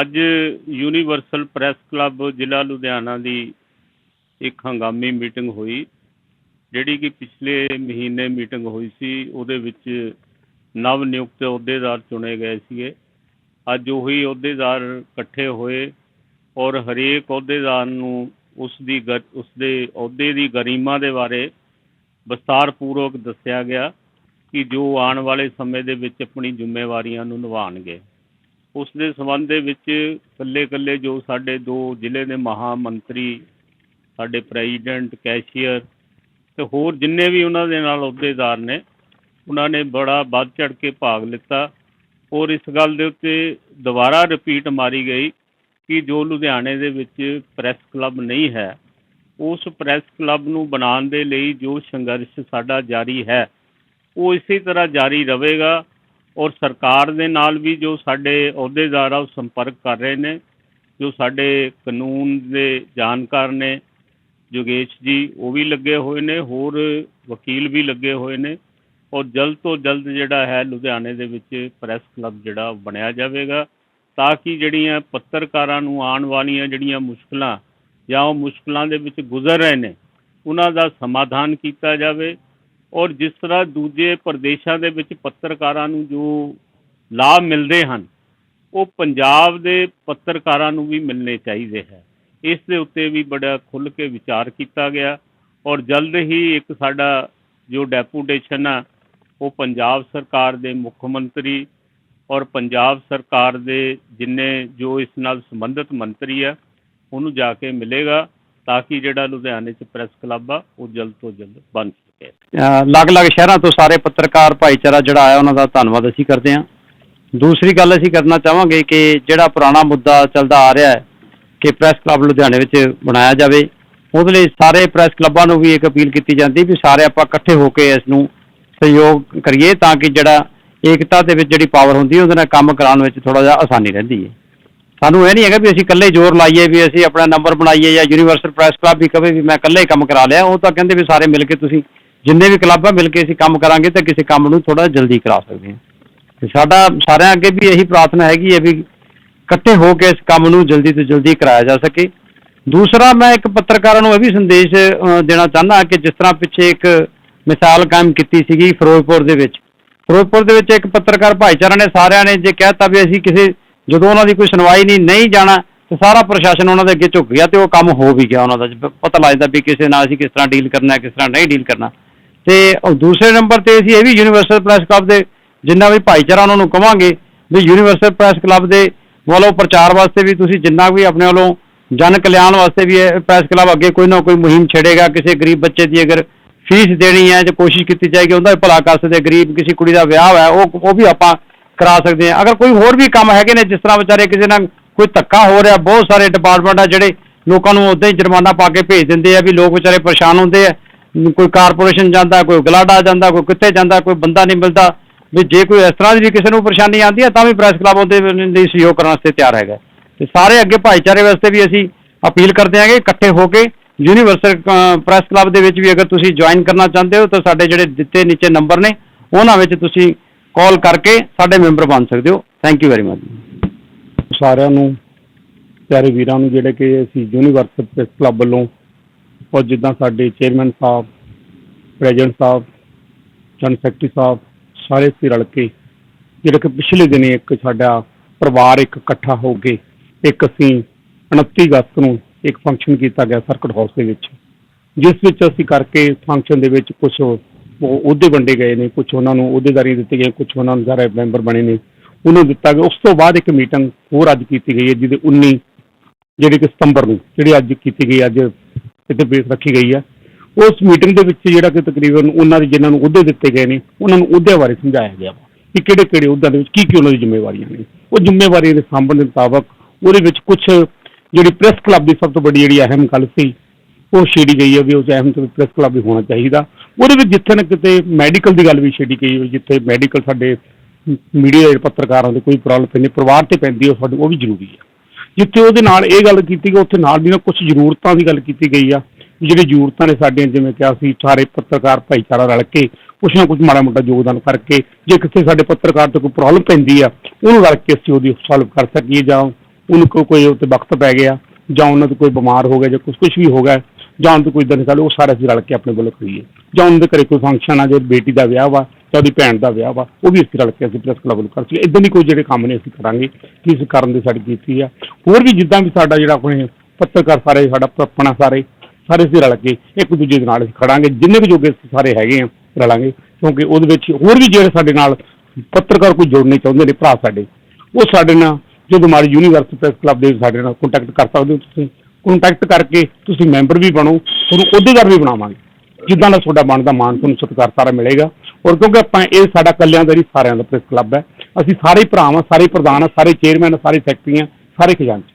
ਅੱਜ universal press club ਜ਼ਿਲ੍ਹਾ ਲੁਧਿਆਣਾ ਦੀ ਇੱਕ ਹੰਗਾਮੀ ਮੀਟਿੰਗ ਹੋਈ, ਜਿਹੜੀ ਕਿ ਪਿਛਲੇ ਮਹੀਨੇ ਮੀਟਿੰਗ ਹੋਈ ਸੀ, ਉਹਦੇ ਵਿੱਚ ਨਵ ਨਿਯੁਕਤ ਅਹੁਦੇਦਾਰ ਚੁਣੇ ਗਏ ਸੀਗੇ। ਅੱਜ ਉਹੀ ਅਹੁਦੇਦਾਰ ਇਕੱਠੇ ਹੋਏ ਔਰ ਹਰੇਕ ਅਹੁਦੇਦਾਰ ਨੂੰ ਉਸ ਦੀ ਗ, ਉਸ ਦੇ ਅਹੁਦੇ ਦੀ ਗਰੀਮਾ ਦੇ ਬਾਰੇ ਵਿਸਤਾਰਪੂਰਵਕ ਦੱਸਿਆ ਗਿਆ ਕਿ ਜੋ ਆਉਣ ਵਾਲੇ ਸਮੇਂ ਦੇ ਵਿੱਚ ਆਪਣੀ ਜ਼ਿੰਮੇਵਾਰੀਆਂ ਨੂੰ ਨਿਭਾਉਣਗੇ। ਉਸ ਦੇ ਸੰਬੰਧ ਦੇ ਵਿੱਚ ਇਕੱਲੇ ਇਕੱਲੇ ਜੋ ਸਾਡੇ ਦੋ ਜ਼ਿਲ੍ਹੇ ਦੇ ਮਹਾਮੰਤਰੀ, ਸਾਡੇ ਪ੍ਰੈਜ਼ੀਡੈਂਟ, ਕੈਸ਼ੀਅਰ ਤੇ ਹੋਰ ਜਿੰਨੇ ਵੀ ਉਹਨਾਂ ਦੇ ਨਾਲ ਅਹੁਦੇਦਾਰ ਨੇ, ਉਹਨਾਂ ਨੇ ਬੜਾ ਵੱਧ ਚੜ ਕੇ ਭਾਗ ਲਿੱਤਾ ਔਰ ਇਸ ਗੱਲ ਦੇ ਉੱਤੇ ਦੁਬਾਰਾ ਰਿਪੀਟ ਮਾਰੀ ਗਈ ਕਿ ਜੋ ਲੁਧਿਆਣੇ ਦੇ ਵਿੱਚ ਪ੍ਰੈਸ ਕਲੱਬ ਨਹੀਂ ਹੈ, ਉਸ ਪ੍ਰੈਸ ਕਲੱਬ ਨੂੰ ਬਣਾਉਣ ਦੇ ਲਈ ਜੋ ਸੰਘਰਸ਼ ਸਾਡਾ ਜਾਰੀ ਹੈ, ਉਹ ਇਸੇ ਤਰ੍ਹਾਂ ਜਾਰੀ ਰਹੇਗਾ ਔਰ ਸਰਕਾਰ ਦੇ ਨਾਲ ਵੀ ਜੋ ਸਾਡੇ ਅਹੁਦੇਦਾਰ ਆ ਉਹ ਸੰਪਰਕ ਕਰ ਰਹੇ ਨੇ, ਜੋ ਸਾਡੇ ਕਾਨੂੰਨ ਦੇ ਜਾਣਕਾਰ ਨੇ ਯੋਗੇਸ਼ ਜੀ, ਉਹ ਵੀ ਲੱਗੇ ਹੋਏ ਨੇ, ਹੋਰ ਵਕੀਲ ਵੀ ਲੱਗੇ ਹੋਏ ਨੇ ਔਰ ਜਲਦ ਤੋਂ ਜਲਦ ਜਿਹੜਾ ਹੈ ਲੁਧਿਆਣੇ ਦੇ ਵਿੱਚ ਪ੍ਰੈਸ ਕਲੱਬ ਜਿਹੜਾ ਬਣਿਆ ਜਾਵੇਗਾ ਤਾਂ ਕਿ ਜਿਹੜੀਆਂ ਪੱਤਰਕਾਰਾਂ ਨੂੰ ਆਉਣ ਵਾਲੀਆਂ ਜਿਹੜੀਆਂ ਮੁਸ਼ਕਲਾਂ ਜਾਂ ਉਹ ਮੁਸ਼ਕਲਾਂ ਦੇ ਵਿੱਚ ਗੁਜ਼ਰ ਰਹੇ ਨੇ, ਉਹਨਾਂ ਦਾ ਸਮਾਧਾਨ ਕੀਤਾ ਜਾਵੇ ਔਰ ਜਿਸ ਤਰ੍ਹਾਂ ਦੂਜੇ ਪ੍ਰਦੇਸ਼ਾਂ ਦੇ ਵਿੱਚ ਪੱਤਰਕਾਰਾਂ ਨੂੰ ਜੋ ਲਾਭ ਮਿਲਦੇ ਹਨ, ਉਹ ਪੰਜਾਬ ਦੇ ਪੱਤਰਕਾਰਾਂ ਨੂੰ ਵੀ ਮਿਲਣੇ ਚਾਹੀਦੇ ਹੈ। ਇਸ ਦੇ ਉੱਤੇ ਵੀ ਬੜਾ ਖੁੱਲ੍ਹ ਕੇ ਵਿਚਾਰ ਕੀਤਾ ਗਿਆ ਔਰ ਜਲਦ ਹੀ ਇੱਕ ਸਾਡਾ ਜੋ ਡੈਪੂਟੇਸ਼ਨ ਆ, ਉਹ ਪੰਜਾਬ ਸਰਕਾਰ ਦੇ ਮੁੱਖ ਮੰਤਰੀ ਔਰ ਪੰਜਾਬ ਸਰਕਾਰ ਦੇ ਜਿੰਨੇ ਜੋ ਇਸ ਨਾਲ ਸੰਬੰਧਿਤ ਮੰਤਰੀ ਆ, ਉਹਨੂੰ ਜਾ ਕੇ ਮਿਲੇਗਾ ਤਾਂ ਕਿ ਜਿਹੜਾ ਲੁਧਿਆਣੇ 'ਚ ਪ੍ਰੈਸ ਕਲੱਬ ਆ, ਉਹ ਜਲਦ ਤੋਂ ਜਲਦ ਬਣ ਸਕੇ। ਅਲੱਗ-ਅਲੱਗ ਸ਼ਹਿਰਾਂ ਤੋਂ ਸਾਰੇ ਪੱਤਰਕਾਰ ਭਾਈਚਾਰਾ ਜਿਹੜਾ ਆਇਆ, ਉਹਨਾਂ ਦਾ ਧੰਨਵਾਦ ਅਸੀਂ ਕਰਦੇ ਹਾਂ। ਦੂਸਰੀ ਗੱਲ ਅਸੀਂ ਕਰਨਾ ਚਾਹਾਂਗੇ ਕਿ ਜਿਹੜਾ ਪੁਰਾਣਾ ਮੁੱਦਾ ਚੱਲਦਾ ਆ ਰਿਹਾ ਹੈ ਕਿ ਪ੍ਰੈਸ ਕਲੱਬ ਲੁਧਿਆਣੇ ਵਿੱਚ ਬਣਾਇਆ ਜਾਵੇ, ਉਹਦੇ ਲਈ ਸਾਰੇ ਪ੍ਰੈਸ ਕਲੱਬਾਂ ਨੂੰ ਵੀ ਇੱਕ ਅਪੀਲ ਕੀਤੀ ਜਾਂਦੀ ਵੀ ਸਾਰੇ ਆਪਾਂ ਇਕੱਠੇ ਹੋ ਕੇ ਇਸ ਨੂੰ ਸਹਿਯੋਗ ਕਰੀਏ ਤਾਂ ਕਿ ਜਿਹੜਾ ਏਕਤਾ ਦੇ ਵਿੱਚ ਜਿਹੜੀ ਪਾਵਰ ਹੁੰਦੀ ਹੈ, ਉਹਦੇ ਨਾਲ ਕੰਮ ਕਰਾਉਣ ਵਿੱਚ ਥੋੜਾ ਜਿਹਾ ਆਸਾਨੀ ਰਹਿੰਦੀ ਹੈ। ਸਾਨੂੰ ਇਹ ਨਹੀਂ ਹੈਗਾ ਵੀ ਅਸੀਂ ਇਕੱਲੇ ਜ਼ੋਰ ਲਾਈਏ ਵੀ ਅਸੀਂ ਆਪਣਾ ਨੰਬਰ ਬਣਾਈਏ ਜਾਂ ਯੂਨੀਵਰਸਲ ਪ੍ਰੈਸ ਕਲੱਬ ਵੀ ਕਵੇ ਵੀ ਮੈਂ ਇਕੱਲੇ ਹੀ ਕੰਮ ਕਰਾ ਲਿਆ, ਉਹ ਤਾਂ ਕਹਿੰਦੇ ਵੀ ਸਾਰੇ ਮਿਲ ਕੇ ਤੁਸੀਂ ਜਿੰਨੇ ਵੀ ਕਲੱਬ ਆ ਮਿਲ ਕੇ ਅਸੀਂ ਕੰਮ ਕਰਾਂਗੇ ਤਾਂ ਕਿਸੇ ਕੰਮ ਨੂੰ ਥੋੜਾ ਜਲਦੀ ਕਰਾ ਸਕਦੇ ਹਾਂ। ਤੇ ਸਾਡਾ ਸਾਰਿਆਂ ਅੱਗੇ ਵੀ ਇਹੀ ਪ੍ਰਾਰਥਨਾ ਹੈਗੀ ਹੈ ਵੀ ਇਕੱਠੇ ਹੋ ਕੇ ਇਸ ਕੰਮ ਨੂੰ ਜਲਦੀ ਤੋਂ ਜਲਦੀ ਕਰਾਇਆ ਜਾ ਸਕੇ। ਦੂਸਰਾ, ਮੈਂ ਇੱਕ ਪੱਤਰਕਾਰਾਂ ਨੂੰ ਇਹ ਵੀ ਸੰਦੇਸ਼ ਦੇਣਾ ਚਾਹੁੰਦਾ ਕਿ ਜਿਸ ਤਰ੍ਹਾਂ ਪਿੱਛੇ ਇੱਕ ਮਿਸਾਲ ਕਾਇਮ ਕੀਤੀ ਸੀਗੀ ਫਿਰੋਜ਼ਪੁਰ ਦੇ ਵਿੱਚ। ਫਿਰੋਜ਼ਪੁਰ ਦੇ ਵਿੱਚ ਇੱਕ ਪੱਤਰਕਾਰ ਭਾਈਚਾਰਾ ਨੇ ਸਾਰਿਆਂ ਨੇ ਜੇ ਕਹਿਤਾ ਵੀ ਅਸੀਂ ਕਿਸੇ, ਜਦੋਂ ਉਹਨਾਂ ਦੀ ਕੋਈ ਸੁਣਵਾਈ ਨਹੀਂ ਨਹੀਂ ਜਾਣਾ, ਤੇ ਸਾਰਾ ਪ੍ਰਸ਼ਾਸਨ ਉਹਨਾਂ ਦੇ ਅੱਗੇ ਝੁਕ ਗਿਆ ਤੇ ਉਹ ਕੰਮ ਹੋ ਵੀ ਗਿਆ ਉਹਨਾਂ ਦਾ। ਪਤਾ ਲੱਗਦਾ ਵੀ ਕਿਸੇ ਨਾਲ ਅਸੀਂ ਕਿਸ ਤਰ੍ਹਾਂ ਡੀਲ ਕਰਨਾ ਹੈ ਕਿਸ ਤਰ੍ਹਾਂ ਨਹੀਂ ਡੀਲ ਕਰਨਾ। ਤੇ ਉਹ ਦੂਸਰੇ ਨੰਬਰ ਤੇ ਅਸੀਂ ਇਹ ਵੀ ਯੂਨੀਵਰਸਲ ਪ੍ਰੈਸ ਕਲੱਬ ਦੇ ਜਿੰਨਾ ਵੀ ਭਾਈਚਾਰਾ ਉਹਨਾਂ ਨੂੰ ਕਵਾਂਗੇ ਵੀ ਯੂਨੀਵਰਸਲ ਪ੍ਰੈਸ ਕਲੱਬ ਦੇ ਵੱਲੋਂ ਪ੍ਰਚਾਰ ਵਾਸਤੇ ਵੀ ਤੁਸੀਂ ਜਿੰਨਾ ਵੀ ਆਪਣੇ ਵੱਲੋਂ ਜਨ ਕਲਿਆਣ ਵਾਸਤੇ ਵੀ ਇਹ ਪ੍ਰੈਸ ਕਲੱਬ ਅੱਗੇ ਕੋਈ ਨਾ ਕੋਈ ਮੁਹਿੰਮ ਛੇੜੇਗਾ, ਕਿਸੇ ਗਰੀਬ ਬੱਚੇ ਦੀ ਅਗਰ ਫੀਸ ਦੇਣੀ ਹੈ ਜਾਂ ਕੋਸ਼ਿਸ਼ ਕੀਤੀ ਜਾਏਗੀ, ਉਹਦਾ ਵੀ ਭਲਾ ਕਰ ਸਕਦੇ ਗਰੀਬ ਕਿਸੇ ਕੁੜੀ ਦਾ ਵਿਆਹ ਹੈ ਉਹ ਉਹ ਵੀ ਆਪਾਂ ਕਰਾ ਸਕਦੇ ਹਾਂ। ਅਗਰ ਕੋਈ ਹੋਰ ਵੀ ਕੰਮ ਹੈਗੇ ਨੇ, ਜਿਸ ਤਰ੍ਹਾਂ ਵਿਚਾਰੇ ਕਿਸੇ ਨਾਲ ਕੋਈ ਧੱਕਾ ਹੋ ਰਿਹਾ, ਬਹੁਤ ਸਾਰੇ ਡਿਪਾਰਟਮੈਂਟ ਆ ਜਿਹੜੇ ਲੋਕਾਂ ਨੂੰ ਉਦਾਂ ਹੀ ਜੁਰਮਾਨਾ ਪਾ ਕੇ ਭੇਜ ਦਿੰਦੇ ਆ ਵੀ ਲੋਕ ਵਿਚਾਰੇ ਪਰੇਸ਼ਾਨ ਹੁੰਦੇ ਆ। ਕੋਈ ਕਾਰਪੋਰੇਸ਼ਨ ਜਾਂਦਾ, ਕੋਈ ਗਲਾਡਾ ਜਾਂਦਾ, ਕੋਈ ਕਿੱਥੇ ਜਾਂਦਾ, ਕੋਈ ਬੰਦਾ ਨਹੀਂ ਮਿਲਦਾ। ਵੀ ਜੇ ਕੋਈ ਇਸ ਤਰ੍ਹਾਂ ਦੀ ਵੀ ਕਿਸੇ ਨੂੰ ਪਰੇਸ਼ਾਨੀ ਆਉਂਦੀ ਹੈ, ਤਾਂ ਵੀ ਪ੍ਰੈਸ ਕਲੱਬ ਉਹਦੇ ਲਈ ਸਹਿਯੋਗ ਕਰਨ ਵਾਸਤੇ ਤਿਆਰ ਹੈਗਾ। ਤੇ ਸਾਰੇ ਅੱਗੇ ਭਾਈਚਾਰੇ ਵਾਸਤੇ ਵੀ ਅਸੀਂ ਅਪੀਲ ਕਰਦੇ ਹਾਂਗੇ ਇਕੱਠੇ ਹੋ ਕੇ ਯੂਨੀਵਰਸਲ ਪ੍ਰੈਸ ਕਲੱਬ ਦੇ ਵਿੱਚ ਵੀ ਅਗਰ ਤੁਸੀਂ ਜੁਆਇਨ ਕਰਨਾ ਚਾਹੁੰਦੇ ਹੋ, ਤਾਂ ਸਾਡੇ ਜਿਹੜੇ ਦਿੱਤੇ ਨੀਚੇ ਨੰਬਰ ਨੇ, ਉਹਨਾਂ ਵਿੱਚ ਤੁਸੀਂ ਕਾਲ ਕਰਕੇ ਸਾਡੇ ਮੈਂਬਰ ਬਣ ਸਕਦੇ ਹੋ। ਥੈਂਕ ਯੂ ਵੈਰੀ ਮਚ ਸਾਰਿਆਂ ਨੂੰ, ਪਿਆਰੇ ਵੀਰਾਂ ਨੂੰ, ਜਿਹੜੇ ਕਿ ਅਸੀਂ ਯੂਨੀਵਰਸਲ ਪ੍ਰੈਸ ਕਲੱਬ ਵੱਲੋਂ ਔਰ ਜਿੱਦਾਂ ਸਾਡੇ ਚੇਅਰਮੈਨ ਸਾਹਿਬ, ਪ੍ਰੈਜ਼ੀਡੈਂਟ ਸਾਹਿਬ ਜਨ ਸੈਕਟਰੀ ਸਾਹਿਬ, ਸਾਰੇ ਅਸੀਂ ਰਲ ਕੇ ਜਿਹੜਾ ਕਿ ਪਿਛਲੇ ਦਿਨੀ ਇੱਕ ਸਾਡਾ ਪਰਿਵਾਰ ਇੱਕ ਇਕੱਠਾ ਹੋ ਕੇ ਇੱਕ ਅਸੀਂ 29 ਅਗਸਤ ਨੂੰ ਇੱਕ ਫੰਕਸ਼ਨ ਕੀਤਾ ਗਿਆ ਸਰਕਟ ਹਾਊਸ ਦੇ ਵਿੱਚ, ਜਿਸ ਵਿੱਚ ਅਸੀਂ ਕਰਕੇ ਫੰਕਸ਼ਨ ਦੇ ਵਿੱਚ ਕੁਝ ਉਹ ਅਹੁਦੇ ਵੰਡੇ ਗਏ ਨੇ ਕੁਝ ਉਹਨਾਂ ਨੂੰ ਅਹੁਦੇਦਾਰੀ ਦਿੱਤੀ ਗਈ ਕੁਝ ਉਹਨਾਂ ਨੂੰ ਸਾਰੇ ਮੈਂਬਰ ਬਣੇ ਨੇ, ਉਹਨੂੰ ਦਿੱਤਾ ਗਿਆ। ਉਸ ਤੋਂ ਬਾਅਦ ਇੱਕ ਮੀਟਿੰਗ ਹੋਰ ਅੱਜ ਕੀਤੀ ਗਈ ਹੈ, ਜਿਹਦੇ 19 ਜਿਹੜੀ ਕਿ ਸਤੰਬਰ ਨੂੰ, ਜਿਹੜੀ ਅੱਜ ਕੀਤੀ ਗਈ ਅੱਜ ਇੱਥੇ ਬੇਸ ਰੱਖੀ ਗਈ ਹੈ ਉਸ ਮੀਟਿੰਗ ਦੇ ਵਿੱਚ ਜਿਹੜਾ ਕਿ ਤਕਰੀਬਨ ਉਹਨਾਂ ਦੇ ਜਿਨ੍ਹਾਂ ਨੂੰ ਅਹੁਦੇ ਦਿੱਤੇ ਗਏ ਨੇ, ਉਹਨਾਂ ਨੂੰ ਅਹੁਦਿਆਂ ਬਾਰੇ ਸਮਝਾਇਆ ਗਿਆ ਵਾ ਕਿ ਕਿਹੜੇ ਕਿਹੜੇ ਅਹੁਦਿਆਂ ਦੇ ਵਿੱਚ ਕੀ ਕੀ ਉਹਨਾਂ ਦੀ ਜ਼ਿੰਮੇਵਾਰੀਆਂ ਨੇ। ਉਹ ਜ਼ਿੰਮੇਵਾਰੀ ਦੇ ਸਾਂਭਣ ਦੇ ਮੁਤਾਬਕ ਉਹਦੇ ਵਿੱਚ ਕੁਝ ਜਿਹੜੀ ਪ੍ਰੈਸ ਕਲੱਬ ਦੀ ਸਭ ਤੋਂ ਵੱਡੀ ਜਿਹੜੀ ਅਹਿਮ ਗੱਲ ਸੀ, ਉਹ ਛੇੜੀ ਗਈ ਹੈ ਵੀ ਉਸ ਅਹਿਮ ਤੋਂ ਪ੍ਰੈਸ ਕਲੱਬ ਵੀ ਹੋਣਾ ਚਾਹੀਦਾ। ਉਹਦੇ ਵਿੱਚ ਜਿੱਥੇ ਨਾ ਕਿਤੇ ਮੈਡੀਕਲ ਦੀ ਗੱਲ ਵੀ ਛੇੜੀ ਗਈ ਹੋਈ, ਜਿੱਥੇ ਮੈਡੀਕਲ ਸਾਡੇ ਮੀਡੀਆ ਦੇ ਪੱਤਰਕਾਰਾਂ ਦੇ ਕੋਈ ਪ੍ਰੋਬਲਮ ਪੈਂਦੀ, ਪਰਿਵਾਰ ਤੇ ਪੈਂਦੀ, ਉਹ ਸਾਡੇ ਉਹ ਵੀ ਜ਼ਰੂਰੀ ਹੈ ਜਿੱਥੇ ਉਹਦੇ ਨਾਲ ਇਹ ਗੱਲ ਕੀਤੀ ਗਈ ਉੱਥੇ ਨਾਲ ਦੀ ਨਾਲ ਕੁਝ ਜ਼ਰੂਰਤਾਂ ਦੀ ਗੱਲ ਕੀਤੀ ਗਈ ਆ, ਵੀ ਜ਼ਰੂਰਤਾਂ ਨੇ ਸਾਡੀਆਂ, ਜਿਵੇਂ ਕਿਹਾ ਸੀ, ਸਾਰੇ ਪੱਤਰਕਾਰ ਭਾਈਚਾਰਾ ਰਲ ਕੇ ਕੁਛ ਨਾ ਕੁਛ ਮਾੜਾ ਮੋਟਾ ਯੋਗਦਾਨ ਕਰਕੇ ਜੇ ਕਿਸੇ ਸਾਡੇ ਪੱਤਰਕਾਰ ਤੋਂ ਕੋਈ ਪ੍ਰੋਬਲਮ ਪੈਂਦੀ ਆ, ਉਹਨੂੰ ਰਲ ਕੇ ਅਸੀਂ ਉਹਦੀ ਸੋਲਵ ਕਰ ਸਕੀਏ ਜਾਂ ਉਹਨੂੰ ਕੋ- ਕੋਈ ਉੱਤੇ ਵਕਤ ਪੈ ਗਿਆ ਜਾਂ ਉਹਨਾਂ ਤੋਂ ਕੋਈ ਬਿਮਾਰ ਹੋ ਗਿਆ ਜਾਂ ਕੁਝ ਕੁਝ ਵੀ ਹੋ ਗਿਆ, ਜਾਂ ਉਹਨਾਂ ਤੋਂ ਕੋਈ ਦਿਨ ਚੱਲ ਉਹ ਸਾਰੇ ਅਸੀਂ ਰਲ ਕੇ ਆਪਣੇ ਵੱਲੋਂ ਕਰੀਏ। ਜਾਂ ਉਹਨਾਂ ਦੇ ਘਰੇ ਕੋਈ ਫੰਕਸ਼ਨ ਆ, ਜੇ ਬੇਟੀ ਦਾ ਵਿਆਹ ਵਾ ਜਾਂ ਉਹਦੀ ਭੈਣ ਦਾ ਵਿਆਹ ਵਾ, ਉਹ ਵੀ ਅਸੀਂ ਰਲ ਕੇ ਅਸੀਂ ਪ੍ਰੈਸ ਕਲੱਬ ਨੂੰ ਕਰ ਸਕੀਏ ਇਦਾਂ ਦੀ ਕੋਈ ਜਿਹੜੇ ਕੰਮ ਨੇ ਅਸੀਂ ਕਰਾਂਗੇ, ਕਿ ਇਸ ਕਰਨ ਦੀ ਸਾਡੀ ਕੀਤੀ ਆ। ਹੋਰ ਵੀ ਜਿੱਦਾਂ ਵੀ ਸਾਡਾ ਜਿਹੜਾ ਆਪਣੇ ਪੱਤਰਕਾਰ ਸਾਰੇ, ਸਾਡਾ ਆਪਣਾ ਸਾਰੇ ਸਾਰੇ ਅਸੀਂ ਰਲ ਕੇ ਇੱਕ ਦੂਜੇ ਦੇ ਨਾਲ ਅਸੀਂ ਖੜਾਂਗੇ, ਜਿੰਨੇ ਵੀ ਜੋਗੇ ਅਸੀਂ ਸਾਰੇ ਹੈਗੇ ਆ, ਰਲਾਂਗੇ। ਕਿਉਂਕਿ ਉਹਦੇ ਵਿੱਚ ਹੋਰ ਵੀ ਜਿਹੜੇ ਸਾਡੇ ਨਾਲ ਪੱਤਰਕਾਰ ਕੋਈ ਜੁੜਨੇ ਚਾਹੁੰਦੇ ਨੇ, ਭਰਾ ਸਾਡੇ, ਉਹ ਸਾਡੇ ਨਾਲ ਜਦੋਂ ਮਾਰੀ ਯੂਨੀਵਰਸਿਟੀ ਪ੍ਰੈਸ ਕਲੱਬ ਦੇ ਸਾਡੇ ਨਾਲ ਕੰਟੈਕਟ ਕਰ ਸਕਦੇ ਹੋ ਤੁਸੀਂ ਕੰਟੈਕਟ ਕਰਕੇ ਤੁਸੀਂ ਮੈਂਬਰ ਵੀ ਬਣੋ, ਤੁਹਾਨੂੰ ਅਹੁਦੇਦਾਰ ਵੀ ਬਣਾਵਾਂਗੇ। ਜਿੱਦਾਂ ਦਾ ਤੁਹਾਡਾ ਬਣਦਾ ਮਾਨ ਤੁਹਾਨੂੰ ਸਤਿਕਾਰ ਸਾਰਾ ਮਿਲੇਗਾ। ਔਰ ਕਿਉਂਕਿ ਆਪਾਂ ਇਹ ਸਾਡਾ ਕੱਲਿਆਂ ਦਾ ਨਹੀਂ ਸਾਰਿਆਂ ਦਾ ਪ੍ਰੈਸ ਕਲੱਬ ਹੈ, ਅਸੀਂ ਸਾਰੇ ਭਰਾਵਾਂ ਸਾਰੇ ਪ੍ਰਧਾਨ ਹਾਂ ਸਾਰੇ ਚੇਅਰਮੈਨ ਸਾਰੇ ਸੈਕਟਰੀ ਹਾਂ ਸਾਰੇ ਖਜ਼ਾਨਚੀ